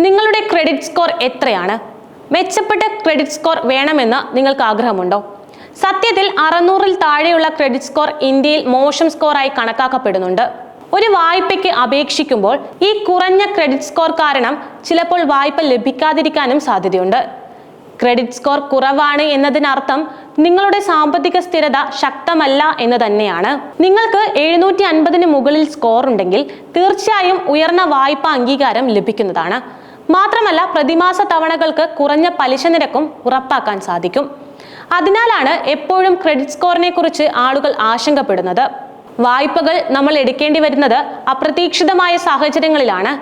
നിങ്ങളുടെ credit score എത്രയാണ്? മെച്ചപ്പെട്ട ക്രെഡിറ്റ് സ്കോർ വേണമെന്ന് നിങ്ങൾക്ക് ആഗ്രഹമുണ്ടോ? സത്യത്തിൽ അറുന്നൂറിൽ താഴെയുള്ള ക്രെഡിറ്റ് സ്കോർ ഇന്ത്യയിൽ മോശം സ്കോറായി കണക്കാക്കപ്പെടുന്നുണ്ട്. ഒരു വായ്പയ്ക്ക് അപേക്ഷിക്കുമ്പോൾ ഈ കുറഞ്ഞ ക്രെഡിറ്റ് സ്കോർ കാരണം ചിലപ്പോൾ വായ്പ ലഭിക്കാതിരിക്കാനും സാധ്യതയുണ്ട്. ക്രെഡിറ്റ് സ്കോർ കുറവാണ് എന്നതിനർത്ഥം നിങ്ങളുടെ സാമ്പത്തിക സ്ഥിരത ശക്തമല്ല എന്ന് തന്നെയാണ്. നിങ്ങൾക്ക് എഴുന്നൂറ്റി അൻപതിന് മുകളിൽ സ്കോർ ഉണ്ടെങ്കിൽ തീർച്ചയായും ഉയർന്ന വായ്പ അംഗീകാരം ലഭിക്കുന്നതാണ്. മാത്രമല്ല പ്രതിമാസ തവണകൾക്ക് കുറഞ്ഞ പലിശ നിരക്കും ഉറപ്പാക്കാൻ സാധിക്കും. അതിനാലാണ് എപ്പോഴും ക്രെഡിറ്റ് സ്കോറിനെ കുറിച്ച് ആളുകൾ ആശങ്കപ്പെടുന്നത്. വായ്പകൾ നമ്മൾ എടുക്കേണ്ടി വരുന്നത് അപ്രതീക്ഷിതമായ സാഹചര്യങ്ങളിലാണ്.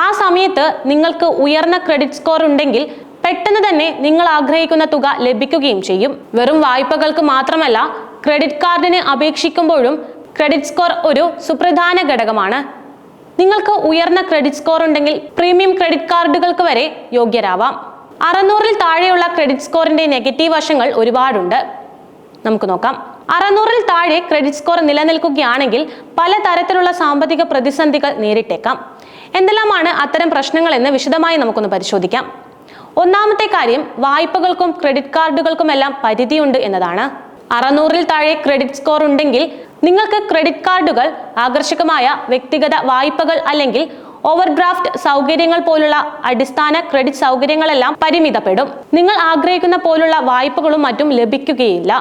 ആ സമയത്ത് നിങ്ങൾക്ക് ഉയർന്ന ക്രെഡിറ്റ് സ്കോർ ഉണ്ടെങ്കിൽ പെട്ടെന്ന് തന്നെ നിങ്ങൾ ആഗ്രഹിക്കുന്ന തുക ലഭിക്കുകയും ചെയ്യും. വെറും വായ്പകൾക്ക് മാത്രമല്ല ക്രെഡിറ്റ് കാർഡിന് അപേക്ഷിക്കുമ്പോഴും ക്രെഡിറ്റ് സ്കോർ ഒരു സുപ്രധാന ഘടകമാണ്. നിങ്ങൾക്ക് ഉയർന്ന ക്രെഡിറ്റ് സ്കോർ ഉണ്ടെങ്കിൽ പ്രീമിയം ക്രെഡിറ്റ് കാർഡുകൾക്ക് വരെ യോഗ്യരാവാം. അറുന്നൂറിൽ താഴെയുള്ള ക്രെഡിറ്റ് സ്കോറിന്റെ നെഗറ്റീവ് വശങ്ങൾ ഒരുപാടുണ്ട്. നമുക്ക് നോക്കാം. അറുന്നൂറിൽ താഴെ ക്രെഡിറ്റ് സ്കോർ നിലനിൽക്കുകയാണെങ്കിൽ പല തരത്തിലുള്ള സാമ്പത്തിക പ്രതിസന്ധികൾ നേരിട്ടേക്കാം. എന്തെല്ലാമാണ് അത്തരം പ്രശ്നങ്ങൾ എന്ന് വിശദമായി നമുക്കൊന്ന് പരിശോധിക്കാം. ഒന്നാമത്തെ കാര്യം വായ്പകൾക്കും ക്രെഡിറ്റ് കാർഡുകൾക്കുമെല്ലാം പരിധിയുണ്ട് എന്നതാണ്. അറുന്നൂറിൽ താഴെ ക്രെഡിറ്റ് സ്കോർ ഉണ്ടെങ്കിൽ നിങ്ങൾക്ക് ക്രെഡിറ്റ് കാർഡുകൾ ആകർഷകമായ വ്യക്തിഗത വായ്പകൾ അല്ലെങ്കിൽ ഓവർഡ്രാഫ്റ്റ് സൗകര്യങ്ങൾ പോലുള്ള അടിസ്ഥാന ക്രെഡിറ്റ് സൗകര്യങ്ങളെല്ലാം പരിമിതപ്പെടും. നിങ്ങൾ ആഗ്രഹിക്കുന്ന പോലുള്ള വായ്പകളും മറ്റും ലഭിക്കുകയില്ല.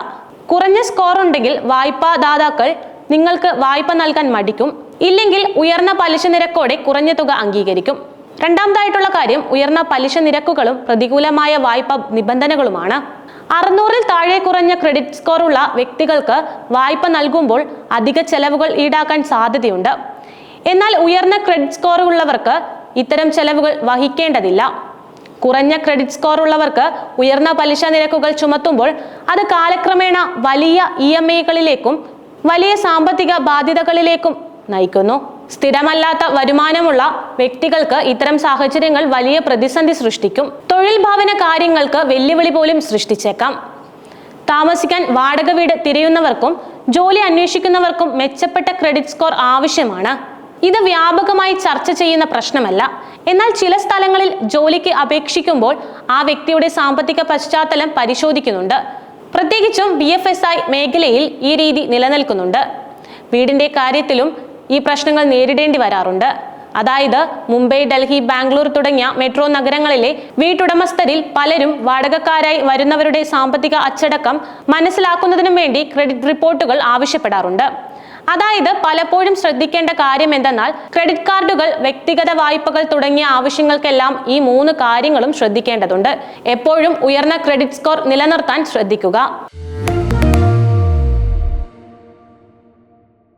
കുറഞ്ഞ സ്കോർ ഉണ്ടെങ്കിൽ വായ്പാദാതാക്കൾ നിങ്ങൾക്ക് വായ്പ നൽകാൻ മടിക്കും. ഇല്ലെങ്കിൽ ഉയർന്ന പലിശ നിരക്കോടെ കുറഞ്ഞ തുക അംഗീകരിക്കും. രണ്ടാമതായിട്ടുള്ള കാര്യം ഉയർന്ന പലിശ നിരക്കുകളും പ്രതികൂലമായ വായ്പ നിബന്ധനകളുമാണ്. അറുന്നൂറിൽ താഴെ കുറഞ്ഞ ക്രെഡിറ്റ് സ്കോറുള്ള വ്യക്തികൾക്ക് വായ്പ നൽകുമ്പോൾ അധിക ചെലവുകൾ ഈടാക്കാൻ സാധ്യതയുണ്ട്. എന്നാൽ ഉയർന്ന ക്രെഡിറ്റ് സ്കോർ ഉള്ളവർക്ക് ഇത്തരം ചെലവുകൾ വഹിക്കേണ്ടതില്ല. കുറഞ്ഞ ക്രെഡിറ്റ് സ്കോർ ഉള്ളവർക്ക് ഉയർന്ന പലിശ നിരക്കുകൾ ചുമത്തുമ്പോൾ അത് കാലക്രമേണ വലിയ ഇ എം ഐകളിലേക്കും വലിയ സാമ്പത്തിക ബാധ്യതകളിലേക്കും നയിക്കുന്നു. സ്ഥിരമല്ലാത്ത വരുമാനമുള്ള വ്യക്തികൾക്ക് ഇത്തരം സാഹചര്യങ്ങൾ വലിയ പ്രതിസന്ധി സൃഷ്ടിക്കും. തൊഴിൽ ഭവന കാര്യങ്ങൾക്ക് വെല്ലുവിളി പോലും സൃഷ്ടിച്ചേക്കാം. താമസിക്കാൻ വാടക വീട് തിരയുന്നവർക്കും ജോലി അന്വേഷിക്കുന്നവർക്കും മെച്ചപ്പെട്ട ക്രെഡിറ്റ് സ്കോർ ആവശ്യമാണ്. ഇത് വ്യാപകമായി ചർച്ച ചെയ്യുന്ന പ്രശ്നമല്ല. എന്നാൽ ചില സ്ഥലങ്ങളിൽ ജോലിക്ക് അപേക്ഷിക്കുമ്പോൾ ആ വ്യക്തിയുടെ സാമ്പത്തിക പശ്ചാത്തലം പരിശോധിക്കുന്നുണ്ട്. പ്രത്യേകിച്ചും ബി എഫ് എസ് ഐ മേഖലയിൽ ഈ രീതി നിലനിൽക്കുന്നുണ്ട്. വീടിന്റെ കാര്യത്തിലും ഈ പ്രശ്നങ്ങൾ നേരിടേണ്ടി വരാറുണ്ട്. അതായത് മുംബൈ ഡൽഹി ബാംഗ്ലൂർ തുടങ്ങിയ മെട്രോ നഗരങ്ങളിലെ വീട്ടുടമസ്ഥരിൽ പലരും വാടകക്കാരായി വരുന്നവരുടെ സാമ്പത്തിക അച്ചടക്കം മനസ്സിലാക്കുന്നതിനും വേണ്ടി ക്രെഡിറ്റ് റിപ്പോർട്ടുകൾ ആവശ്യപ്പെടാറുണ്ട്. അതായത് പലപ്പോഴും ശ്രദ്ധിക്കേണ്ട കാര്യം എന്തെന്നാൽ ക്രെഡിറ്റ് കാർഡുകൾ വ്യക്തിഗത വായ്പകൾ തുടങ്ങിയ ആവശ്യങ്ങൾക്കെല്ലാം ഈ മൂന്ന് കാര്യങ്ങളും ശ്രദ്ധിക്കേണ്ടതുണ്ട്. എപ്പോഴും ഉയർന്ന ക്രെഡിറ്റ് സ്കോർ നിലനിർത്താൻ ശ്രദ്ധിക്കുക.